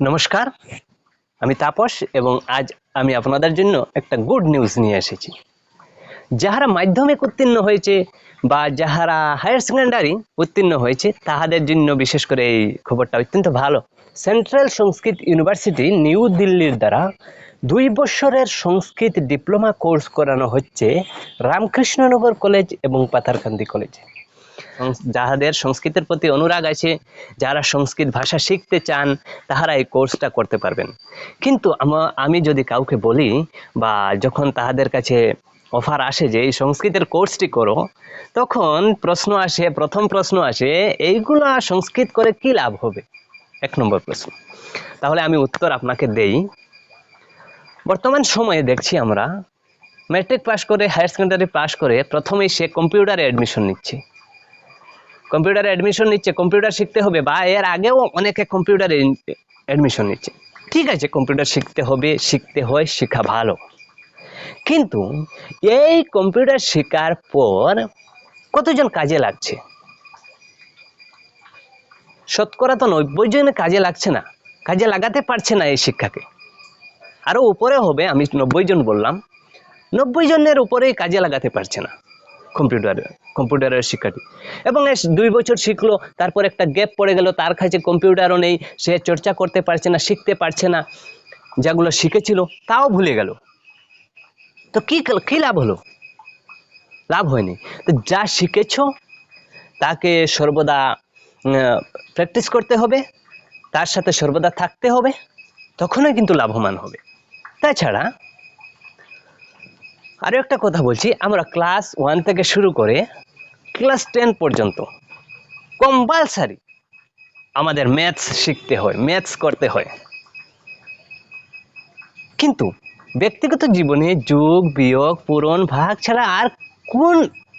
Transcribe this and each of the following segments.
নমস্কার, আমি তাপস এবং আজ আমি আপনাদের জন্য একটা গুড নিউজ নিয়ে এসেছি। যাহারা মাধ্যমিক উত্তীর্ণ হয়েছে বা যাহারা হায়ার সেকেন্ডারি উত্তীর্ণ হয়েছে, তাহাদের জন্য বিশেষ করে এই খবরটা অত্যন্ত ভালো। সেন্ট্রাল সংস্কৃত ইউনিভার্সিটি নিউ দিল্লির দ্বারা দুই বছরের সংস্কৃত ডিপ্লোমা কোর্স করানো হচ্ছে রামকৃষ্ণনগর কলেজ এবং পাথারকান্দি কলেজে যাহাদের সংস্কৃতের প্রতি অনুরাগ আছে যারা সংস্কৃত ভাষা শিখতে চান, তাহারা এই কোর্সটা করতে পারবেন। কিন্তু আমি যদি কাউকে বলি বা যখন তাহাদের কাছে অফার আসে যে, এই সংস্কৃতের কোর্সটি করো, তখন প্রশ্ন আসে, প্রথম প্রশ্ন আসে, এইগুলা সংস্কৃত করে কি লাভ হবে? এক নম্বর প্রশ্ন। তাহলে আমি উত্তর আপনাকে দেই। বর্তমান সময়ে দেখছি আমরা ম্যাট্রিক পাস করে হায়ার সেকেন্ডারি পাস করে, প্রথমেই সে কম্পিউটারে অ্যাডমিশন নিচ্ছে। কম্পিউটারে অ্যাডমিশন নিচ্ছে কম্পিউটার শিখতে হবে, বা এর আগেও অনেকে কম্পিউটারে অ্যাডমিশন নিচ্ছে। ঠিক আছে কম্পিউটার শিখতে হবে, শিখতে হয়, শেখা ভালো। কিন্তু এই কম্পিউটার শেখার পর কতজন কাজে লাগছে? শতকরা তো নব্বই জনে কাজে লাগছে না, কাজে লাগাতে পারছে না এই শিক্ষাকে। আরও উপরে হবে, আমি নব্বই জন বললাম, নব্বই জনের উপরেই কাজে লাগাতে পারছে না। কম্পিউটার কম্পিউটারের শিক্ষাটি এবং এ দুই বছর শিখলো, তারপর একটা গ্যাপ পড়ে গেল, তার কাছে কম্পিউটারও নেই, সে চর্চা করতে পারছে না, শিখতে পারছে না, যেগুলো শিখেছিল, তাও ভুলে গেল। তো কি কী লাভ হলো? লাভ হয়নি। তো যা শিখেছ, তাকে সর্বদা প্র্যাকটিস করতে হবে, তার সাথে সর্বদা থাকতে হবে, তখনই কিন্তু লাভবান হবে। তাছাড়া আরও একটা কথা বলছি, আমরা ক্লাস ওয়ান থেকে শুরু করে ক্লাস টেন পর্যন্ত কম্পালসারি আমাদের ম্যাথস শিখতে হয় ম্যাথস করতে হয়। কিন্তু ব্যক্তিগত জীবনে যোগ, বিয়োগ, পূরণ, ভাগ ছাড়া আর কোন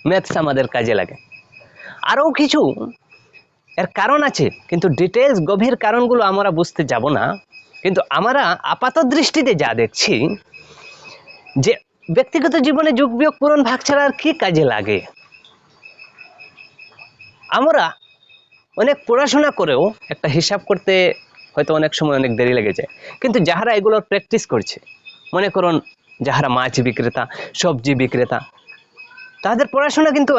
ম্যাথস আমাদের কাজে লাগে? আরও কিছু এর কারণ আছে, কিন্তু ডিটেলস গভীর কারণগুলো আমরা বুঝতে যাব না। কিন্তু আমরা আপাত দৃষ্টিতে যা দেখছি যে ব্যক্তিগত জীবনে যোগ বিয়োগ পূরণ ভাগ ছাড়া আর কি কাজে লাগে? আমরা অনেক পড়াশোনা করেও একটা হিসাব করতে হয়তো অনেক সময় অনেক দেরি লেগে যায়। কিন্তু যাহারা এগুলোর প্র্যাকটিস করছে, মনে করুন যাহারা মাছ বিক্রেতা, সবজি বিক্রেতা, তাদের পড়াশোনা কিন্তু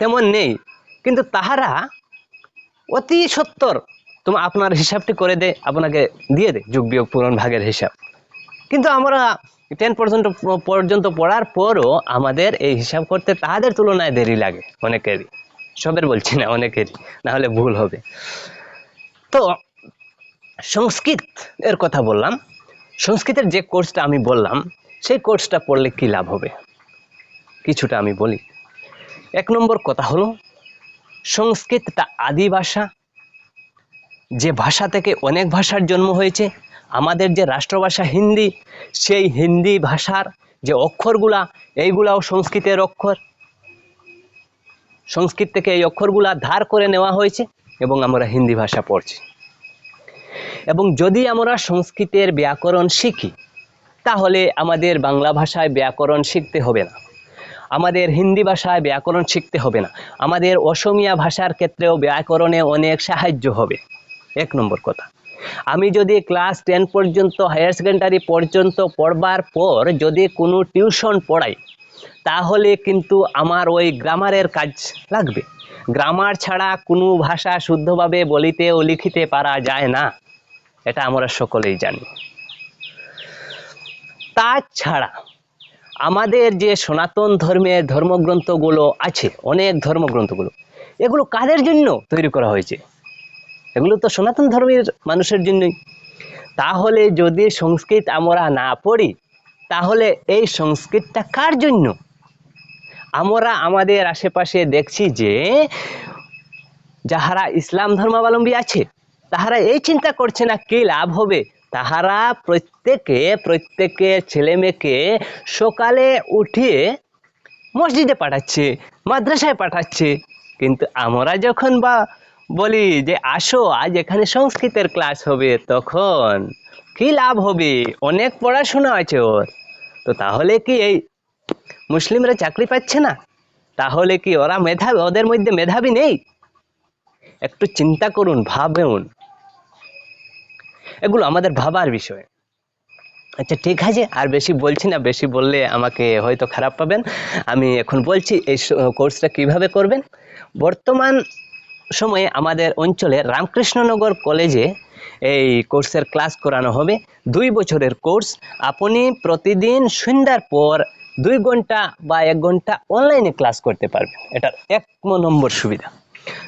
তেমন নেই। কিন্তু তাহারা অতি সত্তর তোমার আপনার হিসাবটি করে দে, আপনাকে দিয়ে দে যোগ বিয়োগ পূরণ ভাগের হিসাব। কিন্তু আমরা টেন পর্যন্ত পর্যন্ত পড়ার পরও আমাদের এই হিসাব করতে তাদের তুলনায় দেরি লাগে, অনেকেরই। সবের বলছি না, অনেকেরই। না হলে ভুল হবে। তো, সংস্কৃত এর কথা বললাম। সংস্কৃতের যে কোর্সটা আমি বললাম, সেই কোর্সটা পড়লে কি লাভ হবে? কিছুটা আমি বলি। এক নম্বর কথা হলো, সংস্কৃতটা আদি ভাষা। যে ভাষা থেকে অনেক ভাষার জন্ম হয়েছে আমাদের যে রাষ্ট্রভাষা হিন্দি, সেই হিন্দি ভাষার যে অক্ষরগুলা, এইগুলাও সংস্কৃতের অক্ষর। সংস্কৃত থেকে এই অক্ষরগুলা ধার করে নেওয়া হয়েছে এবং আমরা হিন্দি ভাষা পড়ছি। এবং যদি আমরা সংস্কৃতের ব্যাকরণ শিখি, তাহলে আমাদের বাংলা ভাষায় ব্যাকরণ শিখতে হবে না। আমাদের হিন্দি ভাষায় ব্যাকরণ শিখতে হবে না। আমাদের অসমিয়া ভাষার ক্ষেত্রেও ব্যাকরণে অনেক সাহায্য হবে। এক নম্বর কথা। আমি যদি ক্লাস টেন পর্যন্ত হায়ার সেকেন্ডারি পর্যন্ত পড়বার পর যদি কোনো টিউশন পড়াই, তাহলে কিন্তু আমার ওই গ্রামারের কাজ লাগবে। গ্রামার ছাড়া কোনো ভাষা শুদ্ধভাবে বলিতে ও লিখিতে পারা যায় না। এটা আমরা সকলেই জানি। তাছাড়া আমাদের যে সনাতন ধর্মের ধর্মগ্রন্থগুলো আছে, অনেক ধর্মগ্রন্থগুলো, এগুলো কাদের জন্য তৈরি করা হয়েছে? এগুলো তো সনাতন ধর্মের মানুষের জন্যই। তাহলে যদি সংস্কৃত আমরা না পড়ি, তাহলে এই সংস্কৃতটা কার জন্য? আমরা আমাদের আশেপাশে দেখছি যে, যাহারা ইসলাম ধর্মাবলম্বী আছে, তাহারা এই চিন্তা করছে না কি লাভ হবে? তাহারা প্রত্যেকে প্রত্যেকের ছেলে মেয়েকে সকালে উঠিয়ে মসজিদে পাঠাচ্ছে, মাদ্রাসায় পাঠাচ্ছে। কিন্তু আমরা যখন বা বলি যে আসো, আজ এখানে সংস্কৃতের ক্লাস হবে, তখন কি লাভ হবে? অনেক পড়াশোনা আছে ওর। তো তাহলে কি এই মুসলিমরা চাকরি পাচ্ছে না? তাহলে কি ওরা মেধাবী, ওদের মধ্যে মেধাবী নেই? একটু চিন্তা করুন, ভাবুন। এগুলো আমাদের ভাবার বিষয়। আচ্ছা ঠিক আছে, আর বেশি বলছি না, বেশি বললে আমাকে হয়তো খারাপ পাবেন। আমি এখন বলছি, এই কোর্সটা কীভাবে করবেন? বর্তমান সময়ে আমাদের অঞ্চলে রামকৃষ্ণনগর কলেজে এই কোর্সের ক্লাস করানো হবে। দুই বছরের কোর্স। আপনি প্রতিদিন সন্ধ্যার পর দুই ঘণ্টা বা এক ঘণ্টা অনলাইনে ক্লাস করতে পারবেন। এটার এক নম্বর সুবিধা।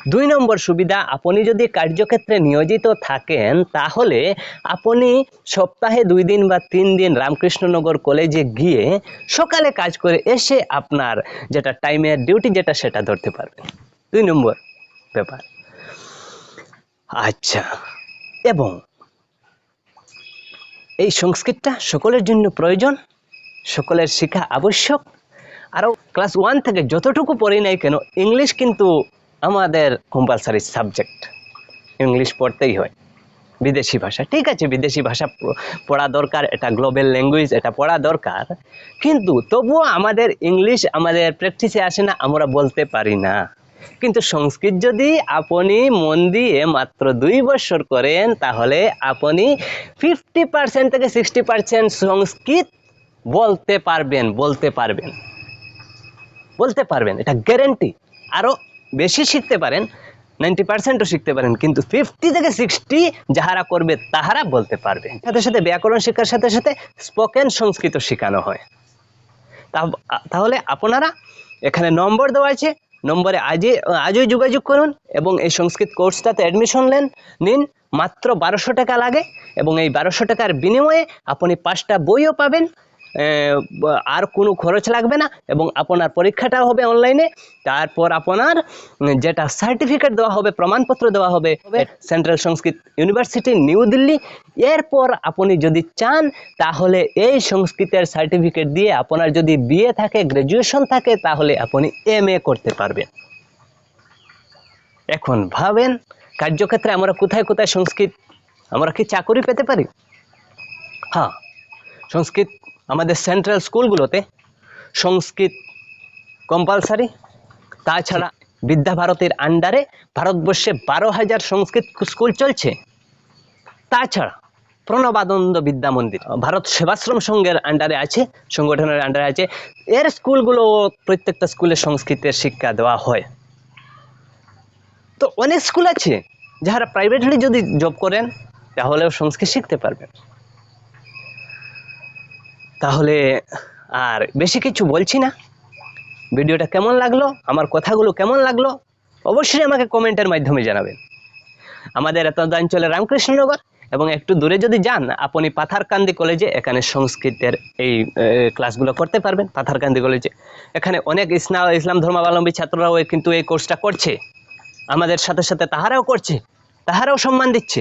দুই নম্বর সুবিধা, আপনি যদি কার্যক্ষেত্রে নিয়োজিত থাকেন, তাহলে আপনি সপ্তাহে দুই দিন বা তিন দিন রামকৃষ্ণনগর কলেজে গিয়ে সকালে কাজ করে এসে আপনার যেটা টাইমের ডিউটি যেটা সেটা ধরতে পারবেন। দুই নম্বর ব্যাপার। আচ্ছা এবং এই সংস্কৃতটা সকলের জন্য প্রয়োজন, সকলের শেখা আবশ্যক। আরও ক্লাস ওয়ান থেকে যতটুকু পড়ি নাই কেন ইংলিশ কিন্তু আমাদের কম্পালসারি সাবজেক্ট ইংলিশ পড়তেই হয়। বিদেশি ভাষা, ঠিক আছে, বিদেশি ভাষা পড়া দরকার, এটা গ্লোবাল ল্যাঙ্গুয়েজ এটা পড়া দরকার। কিন্তু তবুও আমাদের ইংলিশ আমাদের প্র্যাকটিসে আসে না, আমরা বলতে পারি না। কিন্তু সংস্কৃত যদি আপনি মন দিয়ে মাত্র দুই বছর করেন, তাহলে আপনি ফিফটি পার্সেন্ট থেকে সিক্সটি পার্সেন্ট সংস্কৃত বলতে পারবেন বলতে পারবেন। বলতে পারবেন, এটা গ্যারেন্টি আরও বেশি শিখতে পারেন নাইনটি পার্সেন্টও শিখতে পারেন, কিন্তু ফিফটি থেকে সিক্সটি যাহারা করবে, তাহারা বলতে পারবে। সাথে সাথে ব্যাকরণ শেখার সাথে সাথে স্পোকেন সংস্কৃত শেখানো হয়। তাহলে আপনারা এখানে নম্বর দেওয়া আছে নম্বরে আজই আজই যোগাযোগ করুন এবং এই সংস্কৃত কোর্সটাতে অ্যাডমিশন নেন। নিন, মাত্র বারোশো টাকা লাগে এবং এই বারোশো টাকার বিনিময়ে আপনি পাঁচটা বইও পাবেন। আর কোনো খরচ লাগবে না এবং আপনার পরীক্ষাটাও হবে অনলাইনে তারপর আপনার যেটা সার্টিফিকেট দেওয়া হবে প্রমাণপত্র দেওয়া হবে central Sanskrit university new Delhi এরপর আপনি যদি চান তাহলে এই সংস্কৃতের সার্টিফিকেট দিয়ে আপনার যদি বিএ থাকে গ্র্যাজুয়েশন থাকে তাহলে আপনি এম করতে পারবেন। এখন ভাবেন কার্যক্ষেত্রে আমরা কোথায় কোথায় সংস্কৃত আমরা কি চাকরি পেতে পারি? হ্যাঁ সংস্কৃত আমাদের সেন্ট্রাল স্কুলগুলোতে সংস্কৃত কম্পালসারি তাছাড়া বিদ্যাভারতীর আন্ডারে ভারতবর্ষে বারো হাজার সংস্কৃত স্কুল চলছে। তাছাড়া প্রণবানন্দ বিদ্যা মন্দির, ভারত সেবাশ্রম সংঘের আন্ডারে আছে, সংগঠনের আন্ডারে আছে। এর স্কুলগুলো প্রত্যেকটা স্কুলে সংস্কৃতের শিক্ষা দেওয়া হয়। তো অনেক স্কুল আছে যারা প্রাইভেটলি যদি জব করেন, তাহলেও সংস্কৃত শিখতে পারবেন। তাহলে আর বেশি কিছু বলছি না। ভিডিওটা কেমন লাগল? আমার কথাগুলো কেমন লাগল? অবশ্যই আমাকে কমেন্টের মাধ্যমে জানাবেন। আমাদের অঞ্চলে রামকৃষ্ণনগর এবং একটু দূরে যদি যান, আপনি পাথারকান্দি কলেজে এখানে সংস্কৃতের এই ক্লাসগুলো করতে পারবেন। পাথারকান্দি কলেজে। এখানে অনেক ইসলাম ইসলাম ধর্মাবলম্বী ছাত্ররাও কিন্তু এই কোর্সটা করছে। আমাদের সাথে সাথে তাহারাও করছে। তাহারাও সম্মান দিচ্ছে।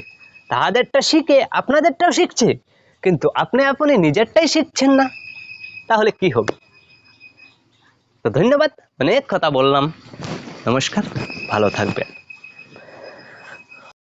তাহাদেরটা শিখে আপনাদেরটাও শিখছে। কিন্তু আপনি আপনি নিজেরটাই শিখছেন না। তাহলে কি হবে? তো ধন্যবাদ, অনেক কথা বললাম। নমস্কার, ভালো থাকবেন।